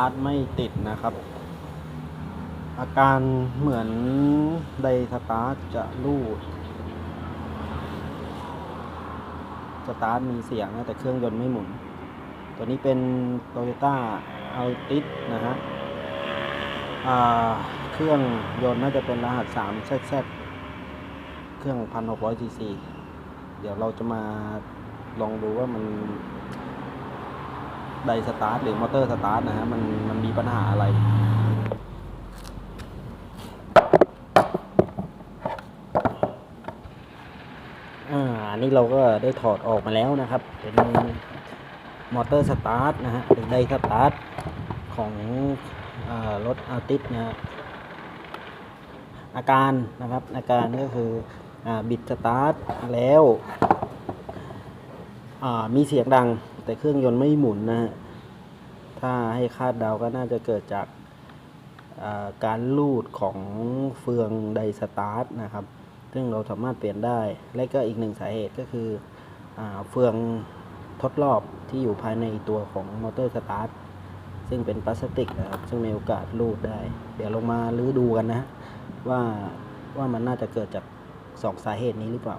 าร์ทไม่ติดนะครับ อาการเหมือนไดสตาร์ทจะรูดสตาร์ทมีเสียงนะแต่เครื่องยนต์ไม่หมุน ตัวนี้เป็น Toyota Altis นะฮะเครื่องยนต์น่าจะเป็นรหัส3 ZZ เครื่อง 1,600 cc เดี๋ยวเราจะมาลองดูว่ามัน ไดสตาร์ทหรือมอเตอร์สตาร์ทนะฮะมันมันมีปัญหาอะไร อ่าอันนี้เราก็ได้ถอดออกมาแล้วนะครับ เป็นมอเตอร์สตาร์ทนะฮะหรือไดสตาร์ทของอรถอาร์ติสนะฮะอาการนะครับอาการก็คืออบิดสตาร์ทแล้ว มีเสียงดังแต่เครื่องยนต์ไม่หมุนนะฮะ ถ้าให้คาดเดาก็น่าจะเกิดจากการลูดของเฟืองไดสตาร์ทนะครับ ซึ่งเราสามารถเปลี่ยนได้ และก็อีกหนึ่งสาเหตุก็คืออเฟืองทดรอบที่อยู่ภายในตัวของมอเตอร์สตาร์ทซึ่งเป็นพลาสติกนะครับ ซึ่งมีโอกาสรูดได้ เดี๋ยวลงมาลื้อดูกันนะ ว่าว่ามันน่าจะเกิดจากสองสาเหตุนี้หรือเปล่า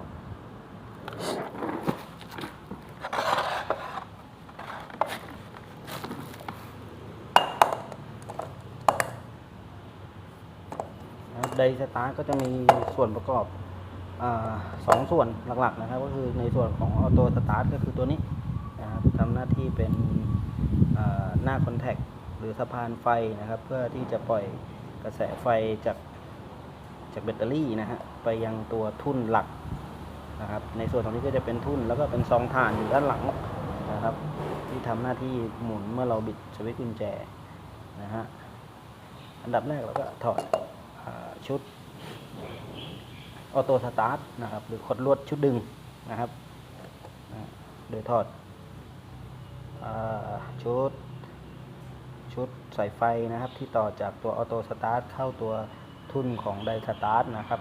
ไดสตาร์ทก็จะมีส่วนประกอบอสองส่วนหลักๆนะครับ ก็คือในส่วนของออโต้สตาร์ทก็คือตัวนี้นะครับทำหน้าที่เป็นหน้าคอนแทคหรือสะพานไฟนะครับ เพื่อที่จะปล่อยกระแสไฟจากจากแบตเตอรี่นะฮะไปยังตัวทุ่นหลักนะครับ ในส่วนตรงนี้ก็จะเป็นทุ่นแล้วก็เป็นซองถ่านอยู่ด้านหลังนะครับ ที่ทำหน้าที่หมุนเมื่อเราบิดสวิตช์กุญแจนะฮะอันดับแรกเราก็ถอด ชุดออโต้สตาร์ทนะครับ หรือขดลวดชุดดึงนะครับ โดยถอดอชุดชุดสายไฟนะครับที่ต่อจากตัวออโต้สตาร์ทเข้าตัวทุ่นของไดสตาร์ทนะครับ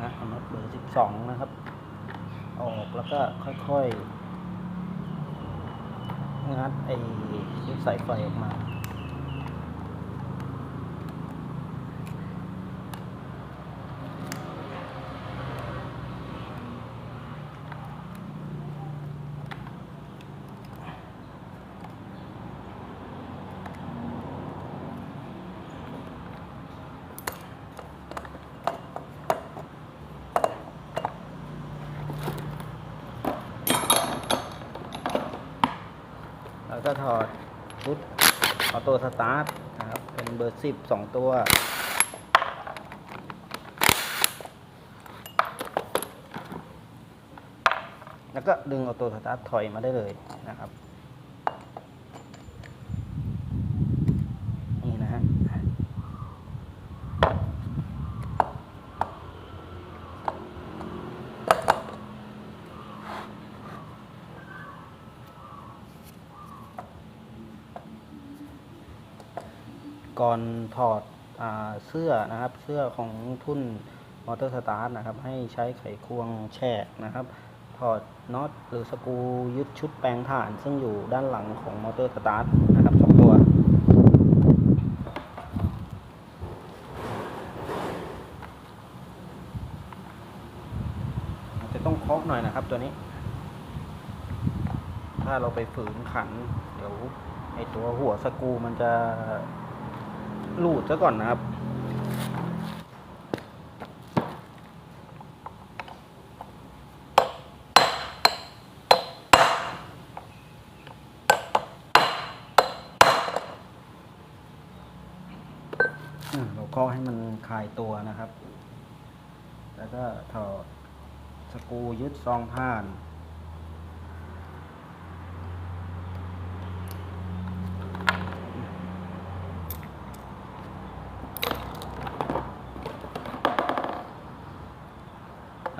นะเอาน็อตเบอร์ สองนะครับ ออกแล้วก็ค่อยๆงัดไอ้ชุดสายไฟออกมา แล้วก็ถอดชุด ตัวสตาร์ทนะครับ เป็นเบอร์สิบสองตัว แล้วก็ดึงเอาตัวสตาร์ทถอยมาได้เลยนะครับ นี่นะฮะ ก่ อนถอดอเสื้อนะครับ เสื้อของทุ่นมอเตอร์สตาร์ทนะครับ ให้ใช้ไขควงแฉกนะครับ ถอดน็อตหรือสกูยึดชุดแปลงถ่าน ซึ่งอยู่ด้านหลังของมอเตอร์สตาร์ทนะครับสองตัวจะต้องเคาะหน่อยนะครับตัวนี้ ถ้าเราไปฝืนขัน เดี๋ยวไอตัวหัวสกูมันจะ หลูดซะก่อนนะครับอะเราก็ให้มันคลายตัวนะครับ แล้วก็ถอดสกูยึดซองผ่าน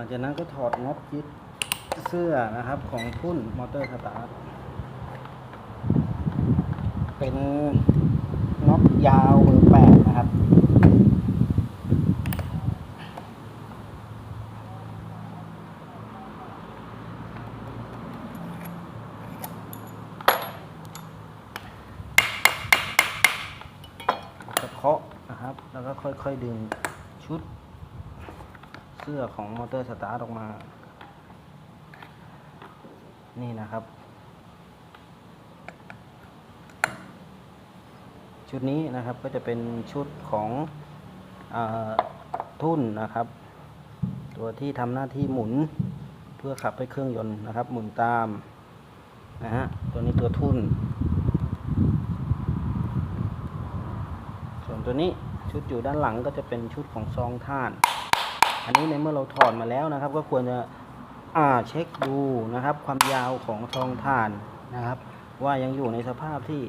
ลังจากนั้นก็ถอดน็อตยึดเสื้อนะครับของทุ่นมอเตอร์สตาร์ทเป็นน็อตยาวเบอร์แปดนะครับจะเคาะนะครับ แล้วก็ค่อยๆดึงชุด เสื้อของมอเตอร์สตาร์ทออกมา นี่นะครับ ชุดนี้นะครับก็จะเป็นชุดของอทุ่นนะครับ ตัวที่ทำหน้าที่หมุนเพื่อขับให้เครื่องยนต์นะครับ หมุนตามนะฮะตัวนี้ตัวทุ่น ส่วนตัวนี้ชุดอยู่ด้านหลังก็จะเป็นชุดของซองท่าน อันนี้ในเมื่อเราถอดมาแล้วนะครับ ก็ควรจะอ่าเช็คดูนะครับ ความยาวของซองท่านนะครับ ว่ายังอยู่ในสภาพที่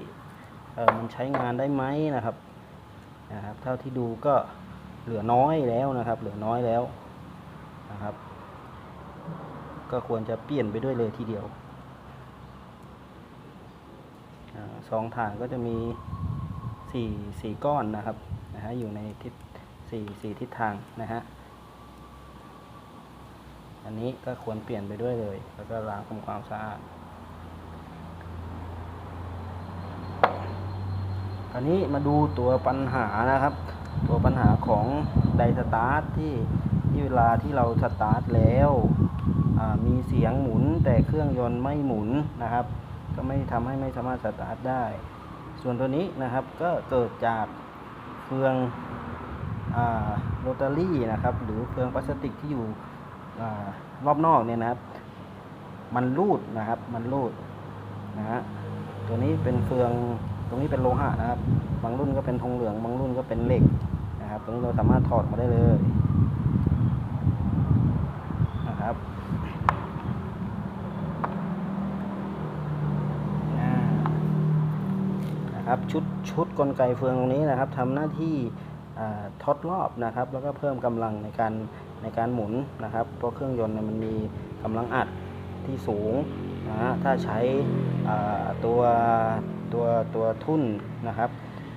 เออมันใช้งานได้ไหมนะครับนะครับ เท่าที่ดูก็เหลือน้อยแล้วนะครับ เหลือน้อยแล้วนะครับ ก็ควรจะเปลี่ยนไปด้วยเลยทีเดียวอาซองถ่านก็จะมีสี่สี่ก้อนนะครับนะฮะอยู่ในทิศสี่สี่ทิศทางนะฮะ อันนี้ก็ควรเปลี่ยนไปด้วยเลย แล้วก็ล้างทำความสะอาดคราวนี้มาดูตัวปัญหานะครับ ตัวปัญหาของไดสตาร์ทที่ที่เวลาที่เราสตาร์ทแล้วมีเสียงหมุนแต่เครื่องยนต์ไม่หมุนนะครับ ก็ไม่ทำให้ไม่สามารถสตาร์ทได้ ส่วนตัวนี้นะครับก็เกิดจากเฟืองโรตารี่นะครับ หรือเฟืองพลาสติกที่อยู่ รอบนอกเนี่ยนะครับ มันรูดนะครับ มันรูดนะฮะตัวนี้เป็นเฟืองตรงนี้เป็นโลหะนะครับ บางรุ่นก็เป็นทองเหลือง บางรุ่นก็เป็นเหล็กนะครับ ตรงนี้เราสามารถถอดมาได้เลยนะครับนะครับชุดชุดกลไกเฟืองตรงนี้นะครับทำหน้าที่ ทดรอบนะครับ แล้วก็เพิ่มกำลังในการในการหมุนนะครับเพราะเครื่องยนต์เนี่ยมันมีกำลังอัดที่สูงนะฮะถ้าใช้ตัวตัวตัวทุ่นนะครับ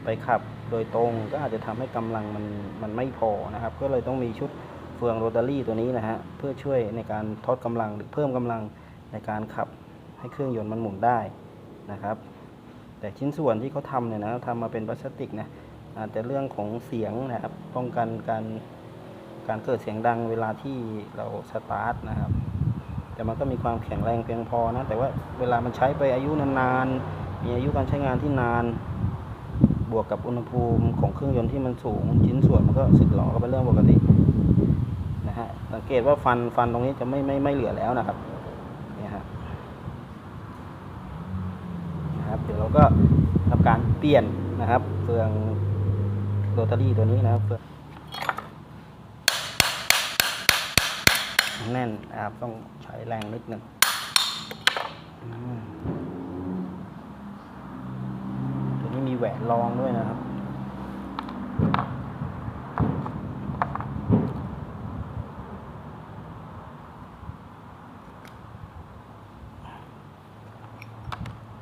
ไปขับโดยตรงก็อาจจะทำให้กำลังมันมันไม่พอนะครับ ก็เลยต้องมีชุดเฟืองโรตารี่ตัวนี้นะฮะเพื่อช่วยในการทดกำลังหรือเพิ่มกำลังในการขับให้เครื่องยนต์มันหมุนได้นะครับ แต่ชิ้นส่วนที่เขาทำเนี่ยนะทำมาเป็นพลาสติกนะ อาจจะเรื่องของเสียงนะครับ ป้องกันการการเกิดเสียงดังเวลาที่เราสตาร์ทนะครับ แต่มันก็มีความแข็งแรงเพียงพอนะ แต่ว่าเวลามันใช้ไปอายุนานๆ มีอายุการใช้งานที่นาน บวกกับอุณหภูมิของเครื่องยนต์ที่มันสูง ชิ้นส่วนมันก็สึกหรอก็เป็นเรื่องปกตินะฮะ สังเกตว่าฟันฟันตรงนี้จะไม่ไม่ไม่เหลือแล้วนะครับเนี่ยฮะนะครับ เดี๋ยวเราก็ทำการเปลี่ยนนะครับเฟือง โรตารี่ตัวนี้นะครับเฟือแน่นนะครับต้องใช้แรงนิดหนึ่งตัวนี้มีแหวนรองด้วยนะครับ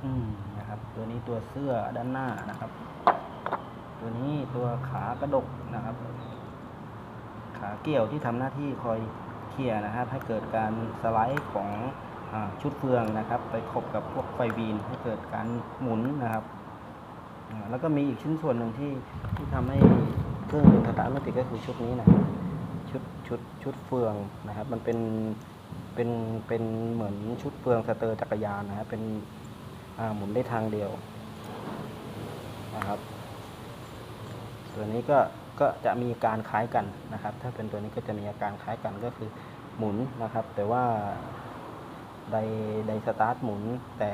อืมนะครับ ตัวนี้ตัวเสื้อด้านหน้านะครับ ตัวนี้ตัวขากระดกนะครับ ขาเกี่ยวที่ทำหน้าที่คอยเคลียร์นะครับ ให้เกิดการสไลด์ของอชุดเฟืองนะครับ ไปขบกับพวกไฟบีนให้เกิดการหมุนนะครับแล้วก็มีอีกชิ้นส่วนหนึ่งที่ที่ทำให้เครื่องยนต์สตาร์ทไม่ติดก็คือชุดนี้นะชุดชุดชุดเฟืองนะครับ มันเป็นเป็นเป็นเหมือนชุดเฟืองสเตอร์จักรยานนะครับเป็นหมุนได้ทางเดียวนะครับ ตัวนี้ก็ก็จะมีอาการคล้ายกันนะครับ ถ้าเป็นตัวนี้ก็จะมีอาการคล้ายกันก็คือหมุนนะครับ แต่ว่าไดไดสตาร์ทหมุน แต่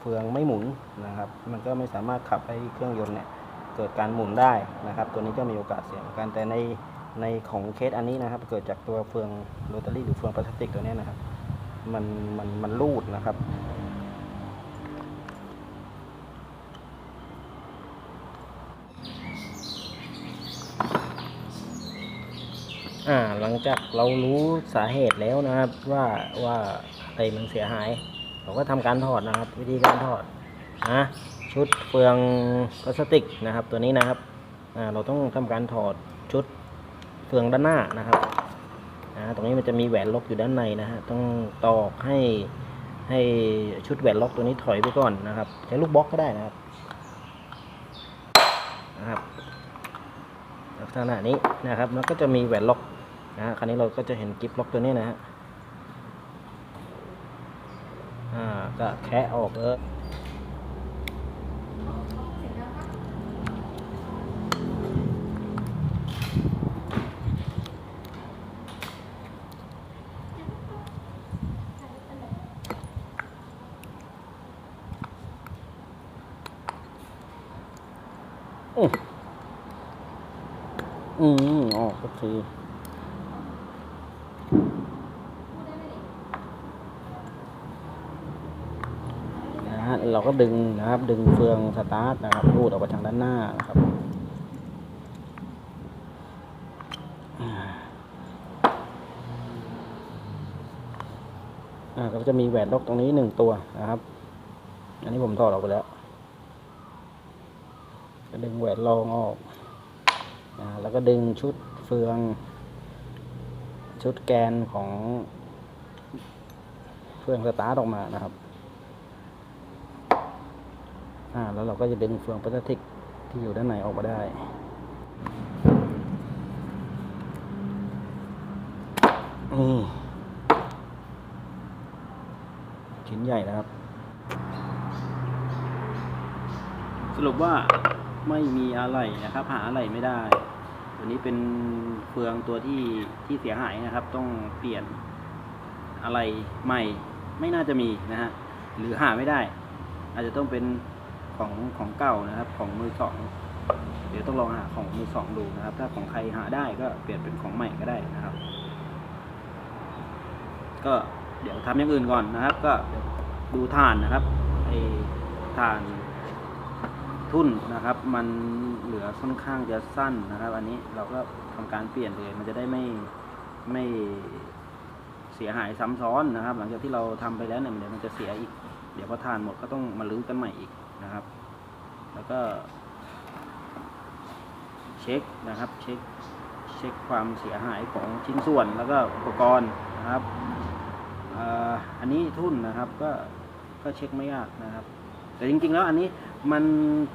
เฟืองไม่หมุนนะครับ มันก็ไม่สามารถขับให้เครื่องยนต์เนี่ยเกิดการหมุนได้นะครับ ตัวนี้ก็มีโอกาสเสี่ยงกันแต่ในในของเคสอันนี้นะครับ เกิดจากตัวเฟืองโรตารี่หรือเฟืองพลาสติกตัวนี้นะครับ มันมันมันรูดนะครับ อ่าหลังจากเรารู้สาเหตุแล้วนะครับว่าว่าอะไรมันเสียหาย เราก็ทำการถอดนะครับ วิธีการถอดนะชุดเฟืองพลาสติกนะครับ ตัวนี้นะครับอ่าเราต้องทำการถอดชุดเฟืองด้านหน้านะครับอ่าตรงนี้มันจะมีแหวนล็อกอยู่ด้านในนะฮะต้องตอกให้ให้ชุดแหวนล็อกตัวนี้ถอยไปก่อนนะครับใช้ลูกบล็อกก็ได้นะครับนะครับ ลักษณะนี้นะครับแล้วก็จะมีแหวนล็อกนะฮะคราวนี้เราก็จะเห็นกิฟล็อกตัวนี้นะฮะอ่าก็แคะออกเออมอืม ออนะฮะเราก็ดึงนะครับ ดึงเฟืองสตาร์ทนะครับรูดออกไปทางด้านหน้านะครับอ่าอ่าก็จะมีแหวนล็อกตรงนี้หนึ่งตัวนะครับ อันนี้ผมถอดออกไปแล้วดึงแหวนรองออกนะแล้วก็ดึงชุด ฟือง ชุดแกนของเฟืองสตาร์ทออกมานะครับ อ่า แล้วเราก็จะดึงเฟืองพลาสติกที่อยู่ด้านในออกมาได้นี่ชิ้นใหญ่นะครับ สรุปว่าไม่มีอะไรนะครับ หาอะไรไม่ได้ ตัวนี้เป็นเฟืองตัวที่ที่เสียหายนะครับ ต้องเปลี่ยนอะไรใหม่ไม่น่าจะมีนะฮะหรือหาไม่ได้ อาจจะต้องเป็นของของเก่านะครับ ของมือสองเดี๋ยวต้องลองหาของมือสองดูนะครับ ถ้าของใครหาได้ก็เปลี่ยนเป็นของใหม่ก็ได้นะครับ ก็เดี๋ยวทำอย่างอื่นก่อนนะครับ ก็เดี๋ยวดูถ่านนะครับไอถ่าน ทุ่นนะครับ มันเหลือค่อนข้างจะสั้นนะครับ อันนี้เราก็ทำการเปลี่ยนเลยมันจะได้ไม่ไม่เสียหายซ้ำซ้อนนะครับ หลังจากที่เราทำไปแล้วเนี่ยเดี๋ยวมันจะเสียอีก เดี๋ยวพอทานหมดก็ต้องมาลื้อกันใหม่อีกนะครับ แล้วก็ เช็คนะครับ เช็คเช็คความเสียหายของชิ้นส่วนแล้วก็อุปกรณ์นะครับอันนี้ทุ่นนะครับก็ก็เช็คไม่ยากนะครับ แต่จริงๆแล้วอันนี้ มัน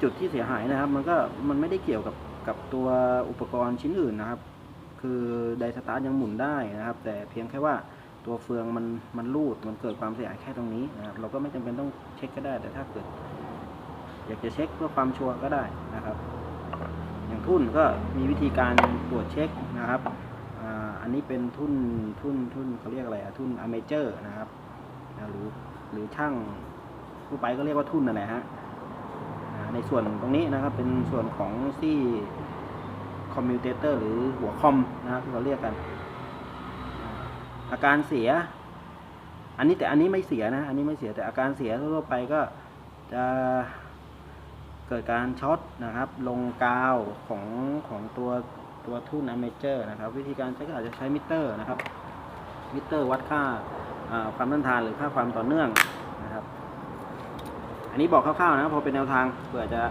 จุดที่เสียหายนะครับ มันก็มันไม่ได้เกี่ยวกับกับตัวอุปกรณ์ชิ้นอื่นนะครับ คือไดสตาร์ยังหมุนได้นะครับ แต่เพียงแค่ว่าตัวเฟืองมันมันรูดมันเกิดความเสียหายแค่ตรงนี้นะครับเราก็ไม่จำเป็นต้องเช็คก็ได้ แต่ถ้าเกิด อยากจะเช็คเพื่อความชัวร์ก็ได้นะครับ อย่างทุ่นก็มีวิธีการตรวจเช็คนะครับอันนี้เป็นทุ่นทุ่นทุ่นเขาเรียกอะไรอะทุ่นอเมเจอร์นะครับหรือหรือช่างผู้ไปก็เรียกว่าทุ่นนั่นแหละฮะ ในส่วนตรงนี้นะครับ เป็นส่วนของซี่คอมมิวเตอร์หรือหัวคอมนะครับที่เราเรียกกัน อาการเสีย อันนี้แต่อันนี้ไม่เสียนะ อันนี้ไม่เสียแต่อาการเสียทั่วไปก็จะเกิดการช็อตนะครับ ลงกาวของของตัวตัวทุ่นอเมเจอร์นะครับ วิธีการใช้ก็อาจจะใช้มิเตอร์นะครับ มิเตอร์วัดค่าความต้านทานหรือค่าความต่อเนื่อง อันนี้บอกคร่าวๆนะพอเป็นแนวทางเผื่อจะ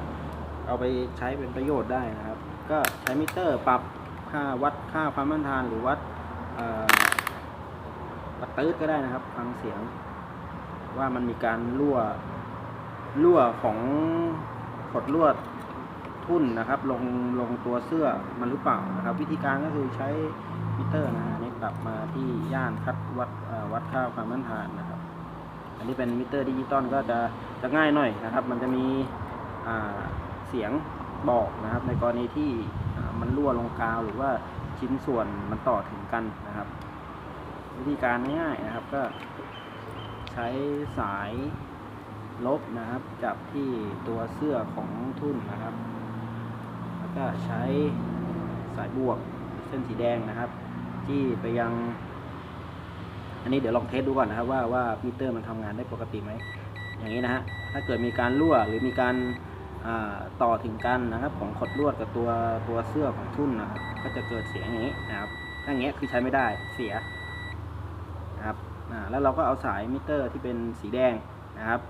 เอาไปใช้เป็นประโยชน์ได้นะครับ ก็ใช้มิเตอร์ปรับค่าวัดค่าความต้านทานหรือวัดวัดตืดก็ได้นะครับ ฟังเสียง ว่ามันมีการรั่วรั่วของขดลวดทุ่นนะครับ ลงลงตัวเสื้อมันหรือเปล่านะครับ วิธีการก็คือใช้มิเตอร์นะฮะนนี้ปรับมาที่ย่านคัดวัดวัดค่าความต้านทานนะครับ อันนี้เป็นมิเตอร์ดิจิตอลก็จะ จะง่ายหน่อยนะครับ มันจะมีเสียงบอกนะครับ ในกรณีที่มันรั่วลงกาวหรือว่าชิ้นส่วนมันต่อถึงกันนะครับ วิธีการง่ายนะครับก็ใช้สายลบนะครับ จับที่ตัวเสื้อของทุ่นนะครับ แล้วก็ใช้สายบวกเส้นสีแดงนะครับ ที่ไปยัง อันนี้เดี๋ยวลองเทสดูก่อนนะครับ ว่าว่ามิเตอร์มันทำงานได้ปกติไหม อย่างนี้นะฮะถ้าเกิดมีการรั่วหรือมีการต่อถึงกันนะครับ ของขดลวดกับตัวตัวเสื้อของทุ่นนะครับก็จะเกิดเสียงอย่างนี้นะครับถ้าอย่างเงี้ยคือใช้ไม่ได้เสียนะครับแล้วเราก็เอาสายมิเตอร์ที่เป็นสีแดงนะครับ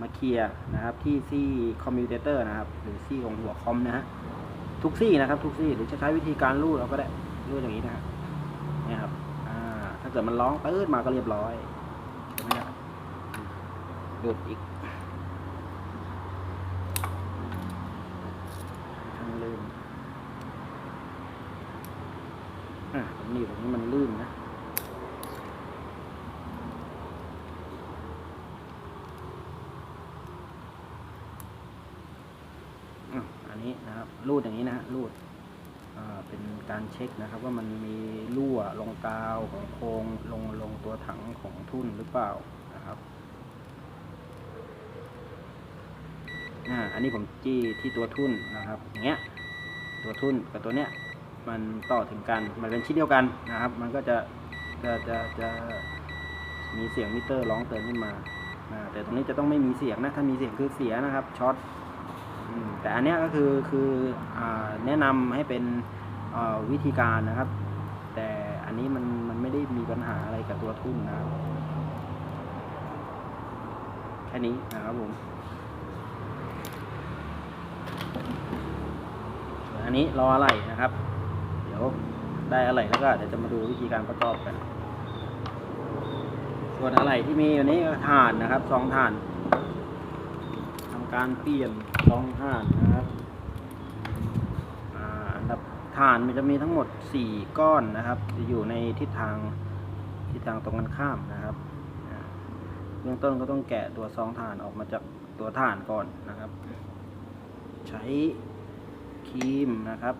มาเคลียร์นะครับที่ซี่คอมมิวเตอร์นะครับ หรือซี่ของหัวคอมนะฮะทุกซี่นะครับ ทุกซี่หรือจะใช้วิธีการรูดเราก็ได้รูดอย่างนี้นะฮะนี่ครับถ้าเกิดมันร้องตืดมาก็เรียบร้อย ดูดอีกทางลื่นอะตรงนี้ตรงนี้มันลื่นนะอันนี้นะครับรูดอย่างนี้นะฮะรูดเป็นการเช็คนะครับว่ามันมีรั่วลงกาวของโครงลงลงตัวถังของทุ่นหรือเปล่านะครับ อ่าอันนี้ผมจี้ที่ตัวทุ่นนะครับอย่างเงี้ยตัวทุ่นกับตัวเนี้ยมันต่อถึงกันมันเป็นชิ้นเดียวกันนะครับ มันก็จะจะจะจะมีเสียงมิเตอร์ร้องเตือนขึ้นมาแต่ตรงนี้จะต้องไม่มีเสียงนะถ้ามีเสียงคือเสียนะครับช็อตแต่อันเนี้ยก็คือคืออแนะนำให้เป็นวิธีการนะครับ แต่อันนี้มันมันไม่ได้มีปัญหาอะไรกับตัวทุ่นนะครับแค่นี้นะครับผมส่วน อันนี้รออะไรนะครับ เดี๋ยวได้อะไรแล้วก็เดี๋ยวจะมาดูวิธีการประกอบกัน ส่วนอะไรที่มีอยู่นี้ก็ถ่านนะครับสองถ่านทำการเปลี่ยนรองถ่านนะครับอันดับถ่านมันจะมีทั้งหมด 4 ก้อนนะครับ จะอยู่ในทิศทางทิศทางตรงกันข้ามนะครับเบื้องต้นก็ต้องแกะตัวซองถ่านออกมาจากตัวถ่านก่อนนะครับ ใช้ ครีมนะครับ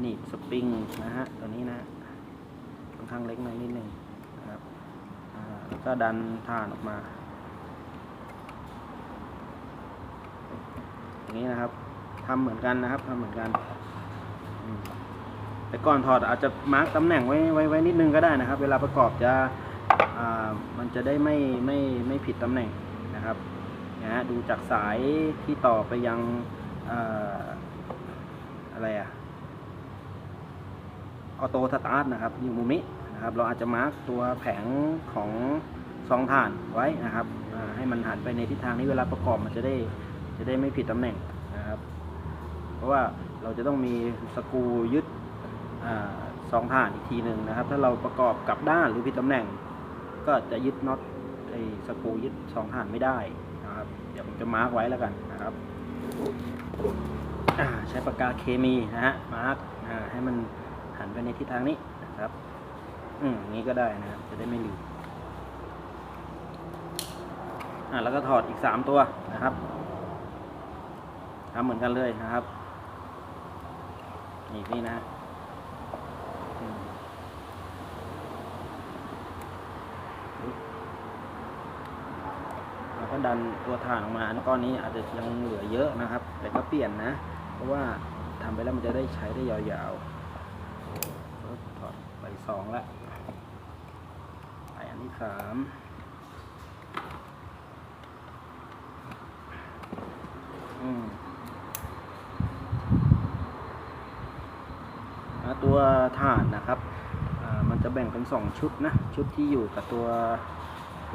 หนีบสปริงนะฮะตัวนี้นะค่อนข้างเล็กหน่อยนิดนึงนะครับแล้วก็ดันถ่านออกมาอย่างนี้นะครับทำเหมือนกันนะครับทำเหมือนกันแต่ก่อนถอดอาจจะมาร์กตำแหน่งไว้ไว้ไว้นิดนึงก็ได้นะครับ เวลาประกอบจะมันจะได้ไม่ไม่ไม่ผิดตำแหน่งนะครับนะฮะดูจากสายที่ต่อไปยัง อ่าอะไรอะออโต้สตาร์ทนะครับ อยู่มุมนี้นะครับ เราอาจจะมาร์กตัวแผงของซองถ่านไว้นะครับให้มันหันไปในทิศทางนี้เวลาประกอบมันจะได้จะได้ไม่ผิดตำแหน่งนะครับ เพราะว่าเราจะต้องมีสกูยึดอสองฐานอีกทีหนึ่งนะครับ ถ้าเราประกอบกับด้านหรือผิดตำแหน่ง ก็จะยึดน็อตไอ้สกูยึดสองฐานไม่ได้นะครับ เดี๋ยวผมจะมาร์กไว้แล้วกันนะครับ ใช้ปากกาเคมีนะฮะมาร์กให้มันหันไปในทิศทางนี้นะครับ อืมอย่างนี้ก็ได้นะครับ จะได้ไม่ลืมอ่าแล้วก็ถอดอีกสามตัวนะครับทำเหมือนกันเลยนะครับนี่นี่นะแล้วก็ดันตัวถ่านออกมาอันก้อนนี้อาจจะยังเหลือเยอะนะครับ แต่ก็เปลี่ยนนะ เพราะว่าทำไปแล้วมันจะได้ใช้ได้ยาวๆถอดไปสองละไปอันที่สามอืมตัวถานนะครับอ่ามันจะแบ่งเป็น 2 ชุดนะ ชุดที่อยู่กับตัว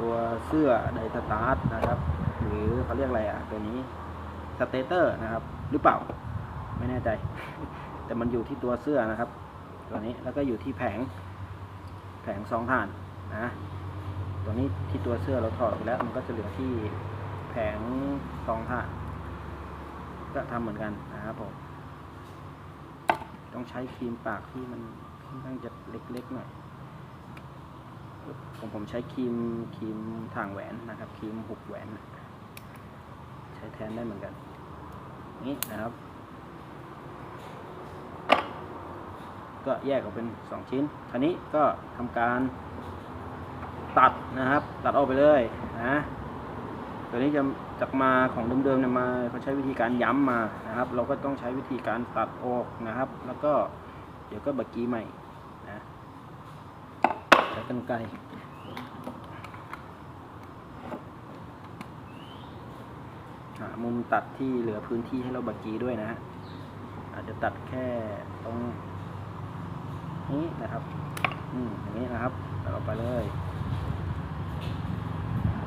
ตัวเสื้อไดสตาร์ทนะครับ หรือเขาเรียกอะไรอะ ตัวนี้สเตเตอร์นะครับ หรือเปล่า ไม่แน่ใจ แต่มันอยู่ที่ตัวเสื้อนะครับ ตัวนี้แล้วก็อยู่ที่แผง แผงซองถ่านนะตัวนี้ที่ตัวเสื้อเราถอดไปแล้ว มันก็จะเหลือที่แผงซองถ่าน ก็ทำเหมือนกันนะครับผมต้องใช้ครีมปากที่มันค่อนข้างจะเล็กๆหน่อยผมผมใช้ครีมครีมถ่างแหวนนะครับครีมหุบแหวน ใช้แทนได้เหมือนกัน นี่นะครับ ก็แยกออกเป็นสองชิ้นทีนี้ก็ทำการตัดนะครับ ตัดออกไปเลยนะตัวนี้จะจากมาของเดิมๆเนี่ยมาเขาใช้วิธีการย้ำมานะครับ เราก็ต้องใช้วิธีการตัดออกนะครับ แล้วก็เดี๋ยวก็บักกี้ใหม่นะใช้กันไกรหามุมตัดที่เหลือพื้นที่ให้เราบักกี้ด้วยนะฮะอาจจะตัดแค่ตรง นี้นะครับ อืมอย่างนี้นะครับตัดออกไปเลย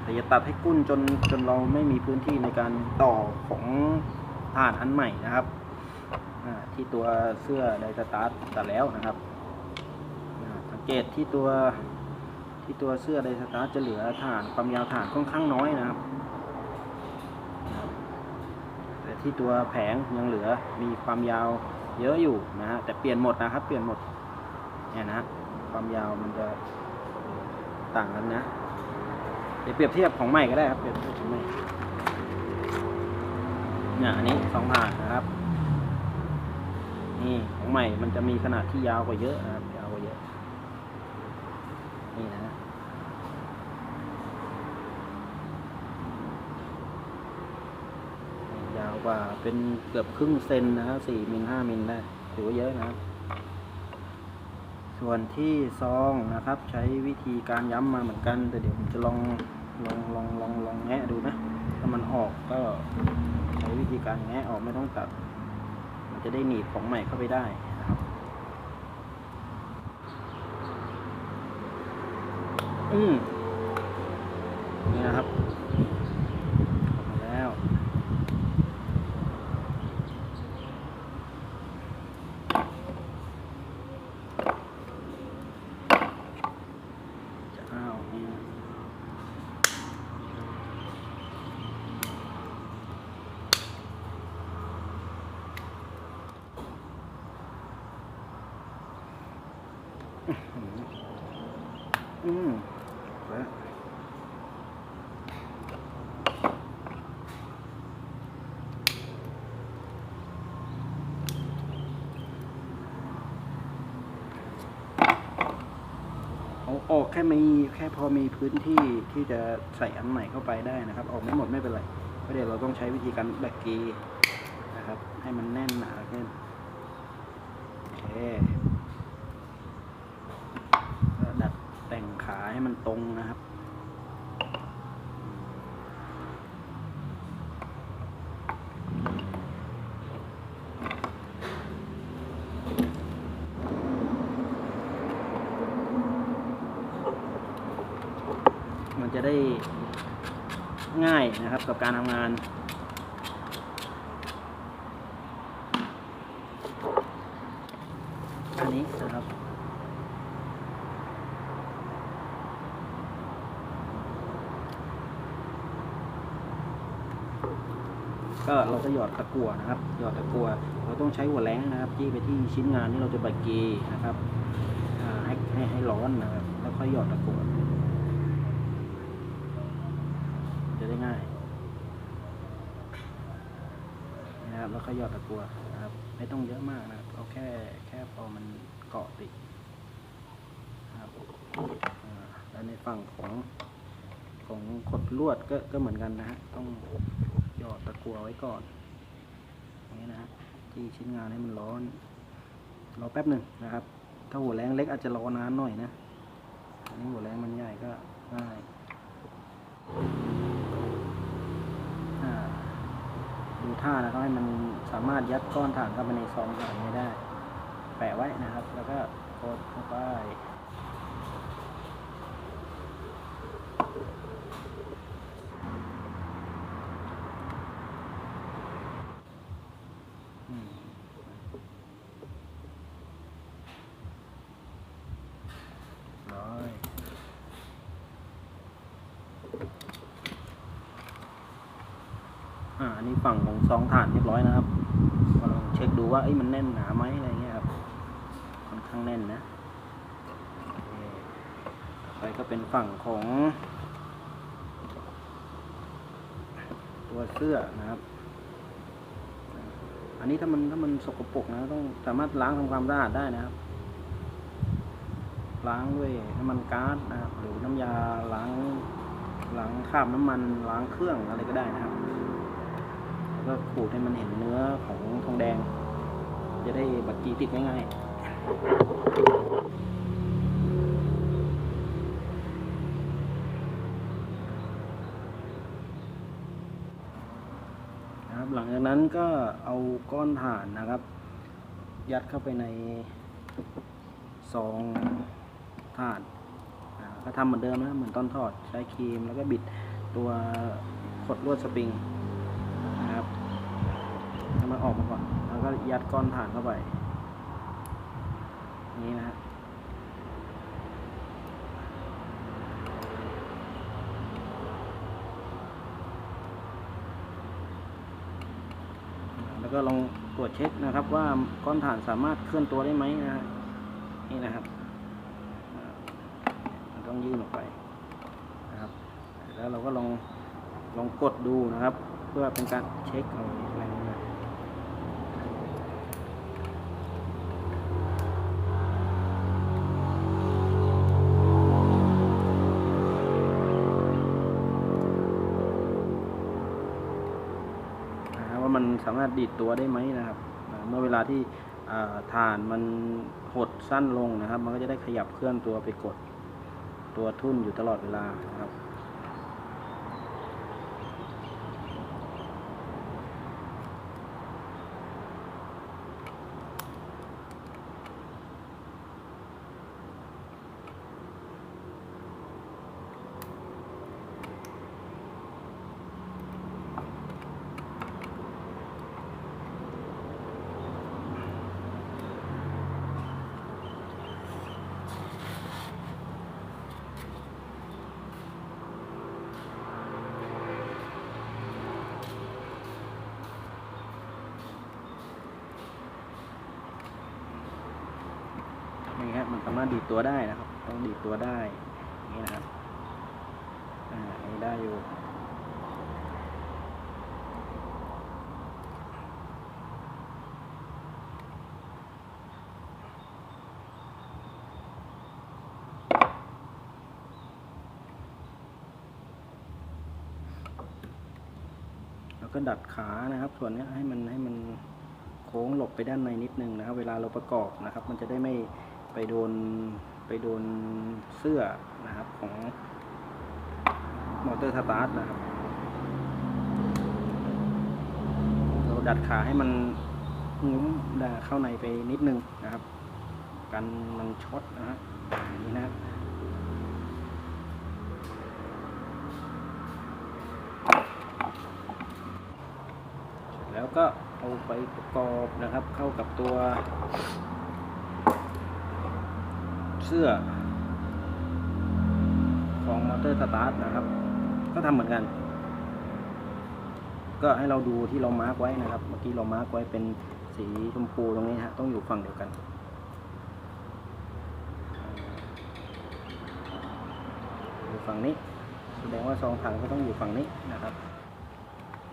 แตีอย่าตัดให้กุ้นจนจนเราไม่มีพื้นที่ในการต่อของถ่านอันใหม่นะครับอ่าที่ตัวเสื้อไดสตาร์ทตัดแล้วนะครับอ่าสังเกตที่ตัวที่ตัวเสื้อไดสตาร์ทจะเหลือฐานความยาวฐานค่อนข้างน้อยนะครับแต่ที่ตัวแผงยังเหลือมีความยาวเยอะอยู่นะฮะแต่เปลี่ยนหมดนะครับ เปลี่ยนหมด เนี่ยนะความยาวมันจะต่างกันนะ เดี๋ยวเปรียบเทียบของใหม่ก็ได้ครับ เปรียบเทียบของใหม่เนี่ยอันนี้สองผ่านนะครับ นี่ของใหม่มันจะมีขนาดที่ยาวกว่าเยอะนะครับยาวกว่าเยอะ นี่นะฮะยาวกว่าเป็นเกือบครึ่งเซนนะครับสี่มิลห้ามิลได้ถือว่าเยอะนะครับ ส่วนที่ซองนะครับ ใช้วิธีการย้ำมาเหมือนกัน แต่เดี๋ยวผมจะลองลองลองลองลองแงะดูนะถ้ามันออกก็ใช้วิธีการแงะออกไม่ต้องตัด มันจะได้หนีบของใหม่เข้าไปได้นะครับอืมนี่นะครับออกมาแล้ว จะเอานี่นะอืมแล้วเอาออกแค่ มีแค่พอมีพื้นที่ที่จะใส่อันใหม่เข้าไปได้นะครับ ออกไม่หมดไม่เป็นไรเพราะเดี๋ยวเราต้องใช้วิธีการแบกกีนะครับ ให้มันแน่นหนาขึ้นโอเคก็ดัดแต่งขาให้มันตรงนะครับ มันจะได้ง่าย นะครับ กับการทำงาน อันนี้นะครับก็เราก็หยอดตะกั่วนะครับ หยอดตะกั่วเราต้องใช้หัวแรงนะครับจี้ไปที่ชิ้นงานที่เราจะใบเกนะครับให้ให้ให้ร้อนนะครับ แล้วค่อยหยอดตะกั่ว จะได้ง่ายนะครับแล้วก็หยอดตะกัวนะครับ ไม่ต้องเยอะมากนะครับเอาแค่แค่พอมันเกาะติดนะครับแล้วในฝั่งของของขดลวดก็ก็เหมือนกันนะฮะต้องหยอดตะกัวไว้ก่อนอย่างนี้นะฮะที่ชิ้นงานให้มันร้อนรอแป๊บหนึ่งนะครับ ถ้าหัวแรงเล็กอาจจะรอนานหน่อยนะอันนี้หัวแรงมันใหญ่ก็ง่าย อ่า ดูท่านะครับให้มันสามารถยัดก้อนถ่านเข้าไปในซองถ่านนี้ได้ แปะไว้นะครับ แล้วก็กดเข้าไปอืมร้อย อ่า อันนี้ ฝั่งของซองถ่านเรียบร้อยนะครับก็ลองเช็คดูว่าเอ้มันแน่นหนาไหมอะไรเงี้ยครับค่อนข้างแน่นนะต่อไปก็เป็นฝั่งของ ตัวเสื้อนะครับ อันนี้ถ้ามันถ้ามันสกปรกนะต้องสามารถล้างทำความสะอาดได้นะครับล้างด้วยน้ำมันก๊าซนะครับหรือน้ำยาล้างล้างคราบน้ำมันล้างเครื่องอะไรก็ได้นะครับ แล้วก็ขูดให้มันเห็นเนื้อของทองแดง จะได้บัตรจีติดง่ายๆนะครับหลังจากนั้นก็เอาก้อนถ่านนะครับ ยัดเข้าไปในซองถ่านก็ทำเหมือนเดิมนะเหมือนต้นทอดใช้ครีมแล้วก็บิดตัวขดลวดสปริงนะครับให้มัน ออกมาก่อน แล้วก็ยัดก้อนฐานเข้าไป นี้นะฮะแล้วก็ลองตรวจเช็คนะครับว่าก้อนฐานสามารถเคลื่อนตัวได้ไหมนะฮะนี่นะครับมันต้องยื่นออกไปนะครับแล้วเราก็ลองลองกดดูนะครับ เพื่อเป็นการเช็คเอา สามารถดีดตัวได้ไหมนะครับ เมื่อเวลาที่ฐานมันหดสั้นลงนะครับ มันก็จะได้ขยับเคลื่อนตัวไปกดตัวทุ่นอยู่ตลอดเวลานะครับามารถดีดตัวได้นะครับ ต้องดีดตัวได้นี้นะครับอ่าอันนี้ได้อยู่แล้วก็ดัดขานะครับ ส่วนนี้ให้มันให้มันโค้งหลบไปด้านในนิดนึงนะครับ เวลาเราประกอบนะครับ มันจะได้ไม่ ไปโดนไปโดนเสื้อนะครับของมอเตอร์สตาร์ทนะครับ เราดัดขาให้มันงุ้มดาเข้าในไปนิดนึงนะครับ กันมันช็อตนะฮะอย่างนี้นะครับแล้วก็เอาไปประกอบนะครับเข้ากับตัว เสื้อ ของมอเตอร์สตาร์ทนะครับ ก็ทำเหมือนกัน ก็ให้เราดูที่เรามาร์กไว้นะครับ เมื่อกี้เรามาร์กไว้เป็นสีชมพูตรงนี้ฮะ ต้องอยู่ฝั่งเดียวกันอยู่ฝั่งนี้ แสดงว่าซองถังก็ต้องอยู่ฝั่งนี้นะครับ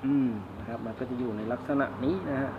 อืมนะครับ มันก็จะอยู่ในลักษณะนี้นะฮะ